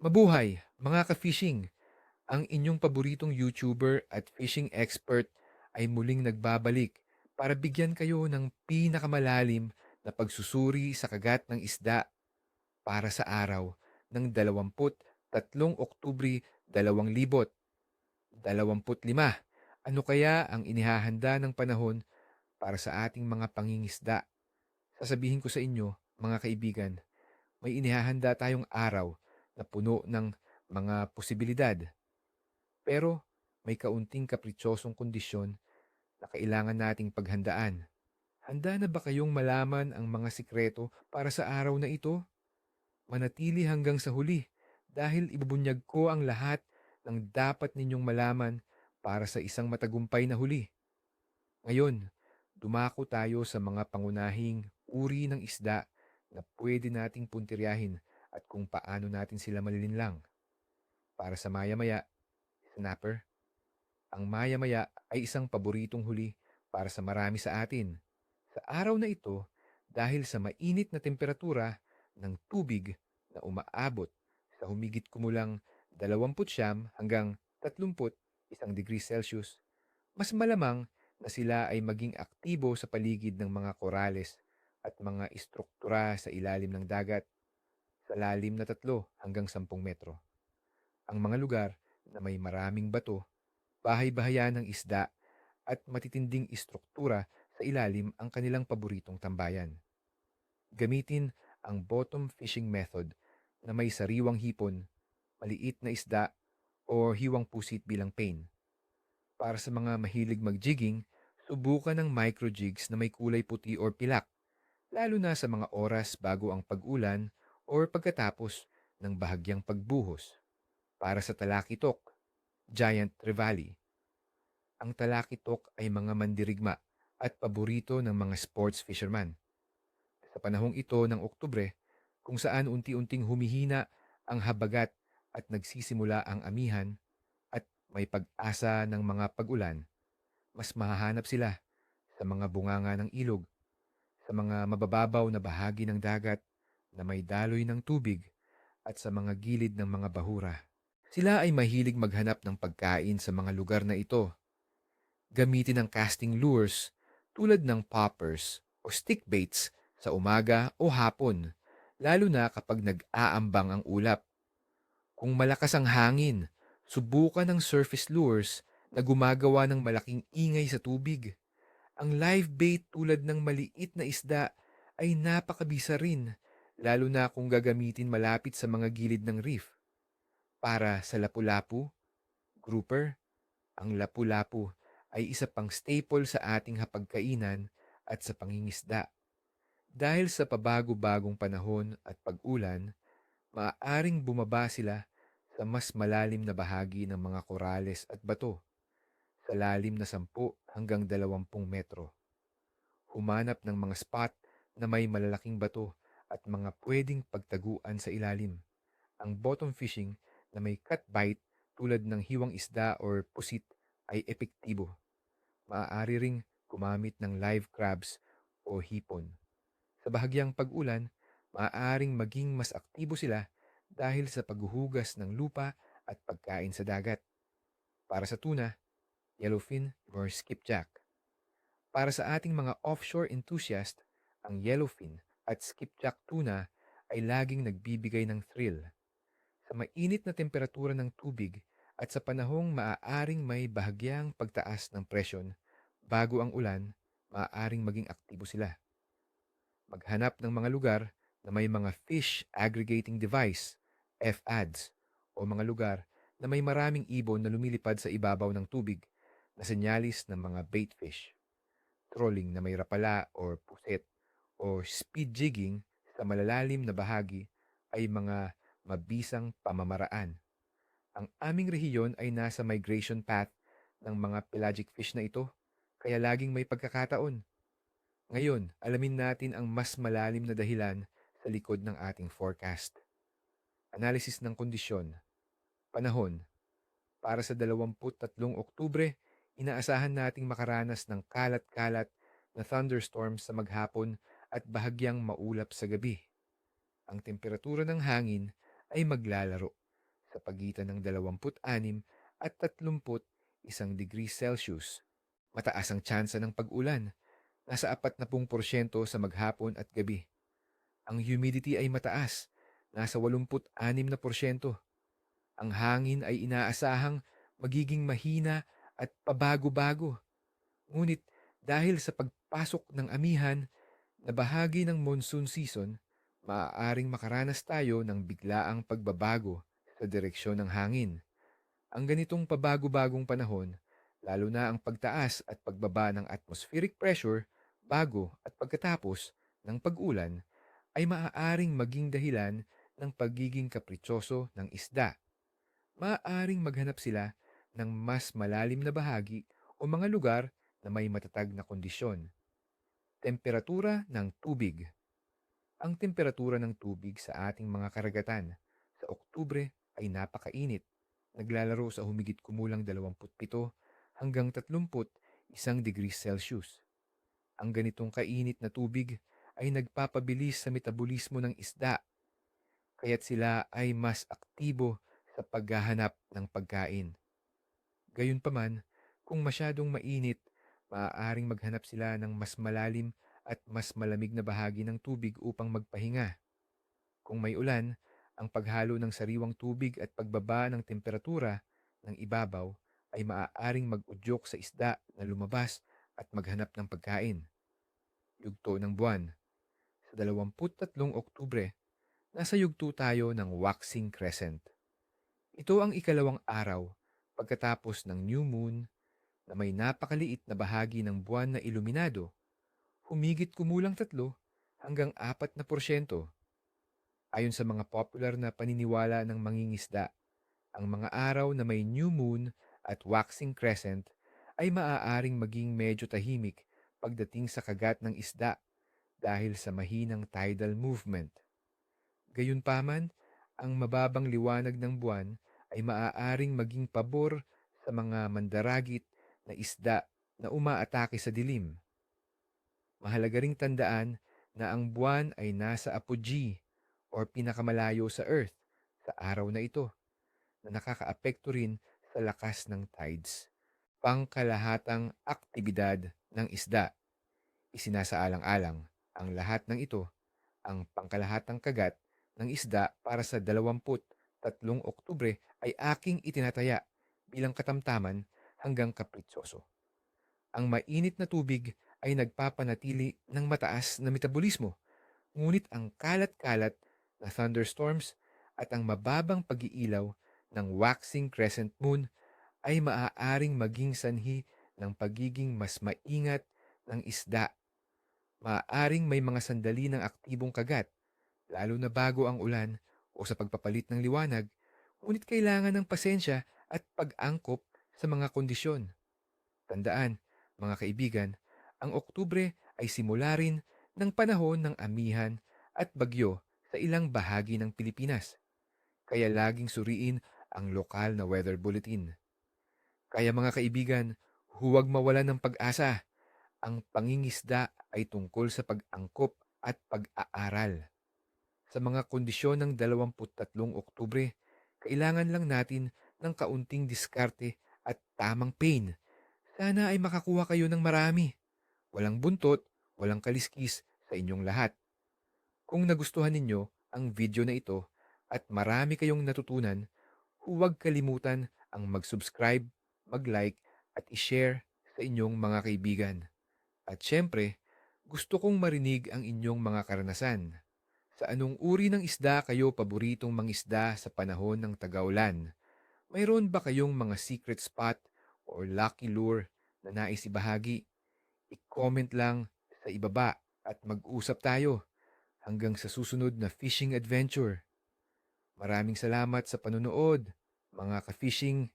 Mabuhay, mga ka-fishing! Ang inyong paboritong YouTuber at fishing expert ay muling nagbabalik para bigyan kayo ng pinakamalalim na pagsusuri sa kagat ng isda para sa araw ng 23 Oktubre 2025. Ano kaya ang inihahanda ng panahon para sa ating mga pangingisda? Sasabihin ko sa inyo, mga kaibigan, may inihahanda tayong araw na puno ng mga posibilidad. Pero may kaunting kapritsosong kondisyon na kailangan nating paghandaan. Handa na ba kayong malaman ang mga sikreto para sa araw na ito? Manatili hanggang sa huli dahil ibubunyag ko ang lahat ng dapat ninyong malaman para sa isang matagumpay na huli. Ngayon, dumako tayo sa mga pangunahing uri ng isda na pwede nating puntiryahin at kung paano natin sila malilinlang. Para sa maya-maya, snapper, ang maya-maya ay isang paboritong huli para sa marami sa atin. Sa araw na ito, dahil sa mainit na temperatura ng tubig na umaabot sa humigit kumulang 29 hanggang 31 degrees Celsius, mas malamang na sila ay maging aktibo sa paligid ng mga korales at mga istruktura sa ilalim ng dagat sa lalim na 3 hanggang 10 metro. Ang mga lugar na may maraming bato, bahay-bahayan ng isda at matitinding istruktura sa ilalim ang kanilang paboritong tambayan. Gamitin ang bottom fishing method na may sariwang hipon, maliit na isda o hiwang pusit bilang pain. Para sa mga mahilig mag-jigging, subukan ng micro-jigs na may kulay puti or pilak, lalo na sa mga oras bago ang pag-ulan or pagkatapos ng bahagyang pagbuhos. Para sa talakitok, giant trevally. Ang talakitok ay mga mandirigma at paborito ng mga sports fisherman. Sa panahong ito ng Oktubre, kung saan unti-unting humihina ang habagat at nagsisimula ang amihan at may pag-asa ng mga pag-ulan, mas mahahanap sila sa mga bunganga ng ilog, sa mga mabababaw na bahagi ng dagat na may daloy ng tubig at sa mga gilid ng mga bahura. Sila ay mahilig maghanap ng pagkain sa mga lugar na ito. Gamitin ang casting lures tulad ng poppers o stick baits sa umaga o hapon, lalo na kapag nag-aambang ang ulap. Kung malakas ang hangin, subukan ng surface lures na gumagawa ng malaking ingay sa tubig. Ang live bait tulad ng maliit na isda ay napakabisa rin, lalo na kung gagamitin malapit sa mga gilid ng reef. Para sa lapu-lapu, grouper, ang lapu-lapu ay isa pang staple sa ating hapagkainan at sa pangingisda. Dahil sa pabago-bagong panahon at pag-ulan, maaaring bumaba sila sa mas malalim na bahagi ng mga korales at bato, sa lalim na 10 hanggang 20 metro. Humanap ng mga spot na may malalaking bato at mga pwedeng pagtaguan sa ilalim. Ang bottom fishing na may cut bite tulad ng hiwang isda or pusit ay epektibo maaari ring gumamit ng live crabs o hipon. Sa bahagyang pag-ulan, maaaring maging mas aktibo sila dahil sa paghuhugas ng lupa at pagkain sa dagat. Para sa tuna, yellowfin or skipjack. Para sa ating mga offshore enthusiast, ang yellowfin at skipjack tuna ay laging nagbibigay ng thrill. Sa mainit na temperatura ng tubig, at sa panahong maaaring may bahagyang pagtaas ng presyon bago ang ulan, maaaring maging aktibo sila. Maghanap ng mga lugar na may mga fish aggregating device, FADs, o mga lugar na may maraming ibon na lumilipad sa ibabaw ng tubig na senyalis ng mga bait fish. Trolling na may rapala or puset o speed jigging sa malalalim na bahagi ay mga mabisang pamamaraan ang aming rehiyon ay nasa migration path ng mga pelagic fish na ito, kaya laging may pagkakataon. Ngayon, alamin natin ang mas malalim na dahilan sa likod ng ating forecast. Analysis ng kondisyon. Panahon. Para sa 23 Oktubre, inaasahan nating makaranas ng kalat-kalat na thunderstorms sa maghapon at bahagyang maulap sa gabi. Ang temperatura ng hangin ay maglalaro sa pagitan ng 26 at 31 degrees Celsius. Mataas ang tsansa ng pag-ulan, nasa 40% sa maghapon at gabi. Ang humidity ay mataas, nasa 86%. Ang hangin ay inaasahang magiging mahina at pabago-bago. Ngunit dahil sa pagpasok ng amihan na bahagi ng monsoon season, maaaring makaranas tayo ng biglaang pagbabago sa direksyon ng hangin. Ang ganitong pabago-bagong panahon, lalo na ang pagtaas at pagbaba ng atmospheric pressure bago at pagkatapos ng pag-ulan, ay maaaring maging dahilan ng pagiging kapritsoso ng isda. Maaaring maghanap sila ng mas malalim na bahagi o mga lugar na may matatag na kondisyon. Temperatura ng tubig. Ang temperatura ng tubig sa ating mga karagatan sa Oktubre ay napakainit. Naglalaro sa humigit kumulang 27 hanggang 31 degrees Celsius. Ang ganitong kainit na tubig ay nagpapabilis sa metabolismo ng isda, kaya't sila ay mas aktibo sa paghahanap ng pagkain. Gayunpaman, kung masyadong mainit, maaaring maghanap sila ng mas malalim at mas malamig na bahagi ng tubig upang magpahinga. Kung may ulan, ang paghalo ng sariwang tubig at pagbaba ng temperatura ng ibabaw ay maaaring mag-udyok sa isda na lumabas at maghanap ng pagkain. Yugto ng buwan. Sa 23 Oktubre, nasa yugto tayo ng waxing crescent. Ito ang ikalawang araw pagkatapos ng new moon na may napakaliit na bahagi ng buwan na iluminado, humigit kumulang tatlo hanggang apat na porsyento. Ayon sa mga popular na paniniwala ng mangingisda, ang mga araw na may new moon at waxing crescent ay maaaring maging medyo tahimik pagdating sa kagat ng isda dahil sa mahinang tidal movement. Gayunpaman, ang mababang liwanag ng buwan ay maaaring maging pabor sa mga mandaragit na isda na umaatake sa dilim. Mahalaga ring tandaan na ang buwan ay nasa apogee or pinakamalayo sa Earth sa araw na ito na nakakaapekto rin sa lakas ng tides. Pangkalahatang aktibidad ng isda. Isinasaalang-alang ang lahat ng ito ang pangkalahatang kagat ng isda para sa 23 Oktubre ay aking itinataya bilang katamtaman hanggang kapritsoso. Ang mainit na tubig ay nagpapanatili ng mataas na metabolismo, ngunit ang kalat-kalat na thunderstorms at ang mababang pag-iilaw ng waxing crescent moon ay maaaring maging sanhi ng pagiging mas maingat ng isda. Maaaring may mga sandali ng aktibong kagat, lalo na bago ang ulan o sa pagpapalit ng liwanag, ngunit kailangan ng pasensya at pag-angkop sa mga kondisyon. Tandaan, mga kaibigan, ang Oktubre ay simula rin ng panahon ng amihan at bagyo sa ilang bahagi ng Pilipinas. Kaya laging suriin ang lokal na weather bulletin. Kaya mga kaibigan, huwag mawalan ng pag-asa. Ang pangingisda ay tungkol sa pag-angkop at pag-aaral. Sa mga kondisyon ng 23 Oktubre, kailangan lang natin ng kaunting diskarte at tamang pain. Sana ay makakuha kayo ng marami. Walang buntot, walang kaliskis sa inyong lahat. Kung nagustuhan ninyo ang video na ito at marami kayong natutunan, huwag kalimutan ang mag-subscribe, mag-like at i-share sa inyong mga kaibigan. At syempre, gusto kong marinig ang inyong mga karanasan. Sa anong uri ng isda kayo paboritong mangisda sa panahon ng tag-ulan? Mayroon ba kayong mga secret spot or lucky lure na nais ibahagi? I-comment lang sa ibaba at mag-usap tayo hanggang sa susunod na fishing adventure. Maraming salamat sa panunood, mga ka-fishing